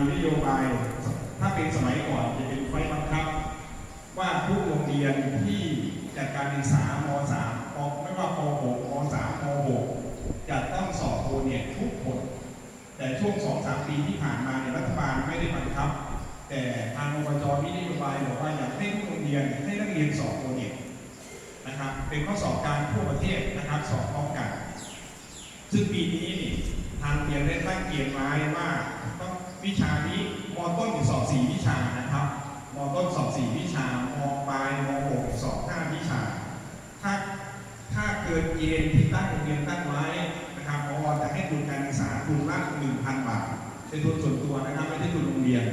มีนโยบาย ถ้าเป็นสมัยก่อนจะเป็นไฟบังคับ ว่าทุกโรงเรียนที่จัดการศึกษาม .3 มไม่ว่าป .6 ม .3 ม .6 จะต้องสอบโอเนี่ยทุกคนแต่ช่วง 2-3 ปีที่ผ่านมาเนี่ยรัฐบาลไม่ได้บังคับ แต่ทางอบจมีนโยบายบอกว่าอยากให้ทุกโรงเรียนให้นักเรียนสอบโอเนี่ยนะครับเป็นข้อสอบการทั่วประเทศนะครับสอบพร้อมกัน ซึ่งปีนี้นี่ทางเรียนได้ตั้งเกณฑ์ไว้ วิชานี้มต้นสอบสี่วิชานะครับมต้นสอบสี่วิชามปลายมหกสอบห้าวิชา ถ้าถ้าเกินเกณฑ์ที่ตั้งโรงเรียนตั้งไว้นะครับพอจะให้ทุนการศึกษาทุนละหนึ่งพันบาทเป็นทุนส่วนตัวนะครับไม่ใช่ทุนโรงเรียน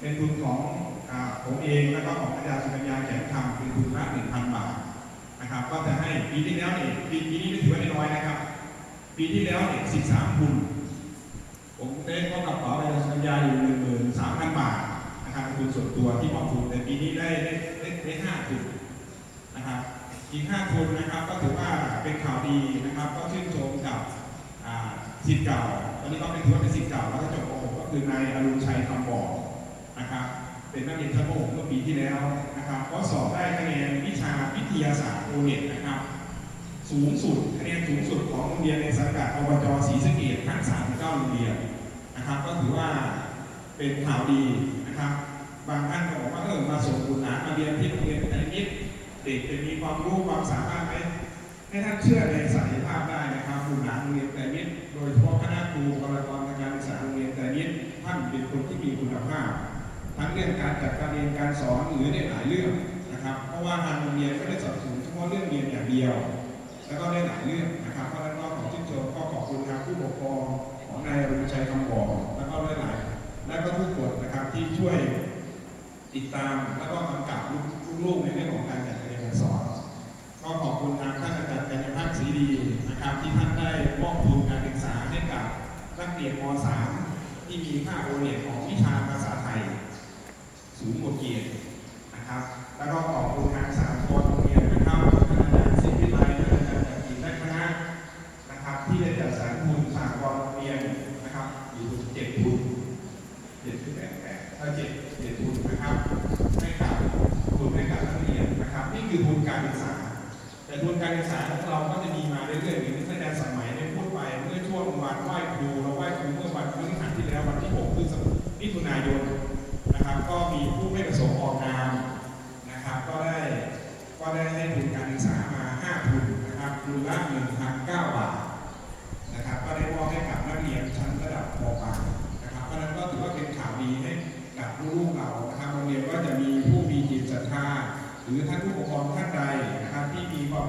เป็นทุนของผมเองแล้วก็ของอาจารย์สุกัญญาแข็งคำเป็นทุนละหนึ่งพันบาทนะครับ ก็จะให้ปีที่แล้วเนี่ยปีนี้ไม่ถือว่าน้อยนะครับ ปีที่แล้วเนี่ย13ทุนผมได้เข้ากร บาทนะครับทุนส่วนตัวที่มอบทุนแต่ปีนี้ได้ได้ได้ห้าทุนนะครับอีกห้าทุนนะครับก็ถือว่าเป็นข่าวดีนะครับ ก็ชื่นชมกับอ่าสิทธิ์เก่า ตอนนี้ก็เป็นถือว่าเป็นสิทธิ์เก่าแล้วก็จบม .6 ก็คือนายอรุณชัยคำบอกนะครับเป็นนักเรียนชั้นม .6 เมื่อปีที่แล้วนะครับก็สอบได้คะแนนวิชาวิทยาศาสตร์โอเน็ตนะครับสูงสุดคะแนนสูงสุดของโรงเรียนในสังกัดอบจศรีสะเกษทั้ง39โรงเรียนนะครับ ก็ถือว่า เป็นข่าวดีนะครับ บางท่านก็บอกว่าเออมาส่งบุตรหลานมาเรียนที่โรงเรียนแต่นิดเด็กจะมีความรู้ความสามารถไหมให้ท่านเชื่อในศักยภาพได้นะครับบุตรหลานโรงเรียนแต่นิดโดยเฉพาะคณะครูบุคลากรทางการศึกษาโรงเรียนแต่นิดท่านเป็นคนที่มีคุณภาพทั้งเรื่องการจัดการเรียนการสอนหรือในหลายเรื่องนะครับ เพราะว่าทางโรงเรียนก็ได้สนับสนุนเฉพาะเรื่องเรียนอย่างเดียว แล้วก็ได้หลายเรื่องนะครับเพราะฉะนั้นก็ขอชื่นชมก็ขอบคุณทางผู้ปกครองของนายรุณชัยคำบอกแล้วก็หลาย ที่ช่วยติดตามแล้วก็กำกับลูกๆในเรื่องของการจัดการเรียนการสอนก็ขอบคุณทางท่านอาจารย์กัญญาภาคศรีดีนะครับ ที่ท่านได้มอบทุนการศึกษาให้กับนักเรียนม .3 ที่มีค่าโอเน็ต เจ็ดเจ็ดทุนนะครับให้กับทุนให้กับนักเรียนนะครับ นี่คือทุนการศึกษา แต่ทุนการศึกษาของเราก็จะมีมาเรื่อยๆอย่างที่ท่านอาจารย์สมัยได้พูดไปเมื่อช่วงวันไหว้ครูเราไหว้ครูเมื่อวันพฤหัสที่แล้ววันที่6พฤษภา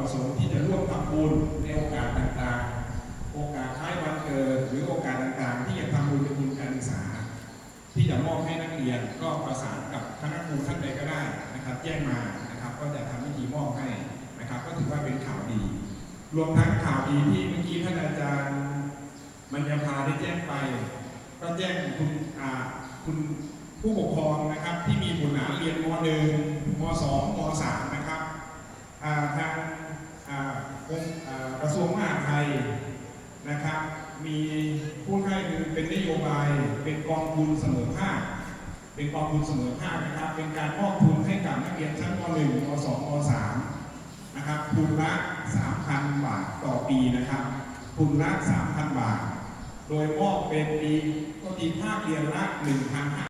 ประสงค์ที่จะร่วมทำบุญในโอกาสต่างๆ โอกาสคล้ายวันเกิดหรือโอกาสต่างๆ ที่จะทำบุญเป็นทุนการศึกษา ที่จะมอบให้นักเรียนก็ประสานกับคณะครูท่านใดก็ได้นะครับแจ้งมานะครับก็จะทำพิธีมอบให้นะครับ ก็ถือว่าเป็นข่าวดี รวมทั้งข่าวดีที่เมื่อกี้ท่านอาจารย์มัญญาภาได้แจ้งไป ก็แจ้งคุณอ่าคุณผู้ปกครองนะครับที่มีบุตรหลานเรียนม .1 ม .2 ม .3 นะครับทาง กรมกระทรวงมหาดไทยนะครับ มีผู้ให้คือเป็นนโยบายเป็นกองทุนเสมอภาคเป็นกองทุนเสมอภาคนะครับ เป็นการมอบทุนให้กับนักเรียนชั้นม .1 ม .2 ม .3 นะครับทุนละ3,000 บาทต่อปีนะครับทุนละ3,000 บาท โดยมอบเป็นปีก็ตีภาคเรียนละ1,500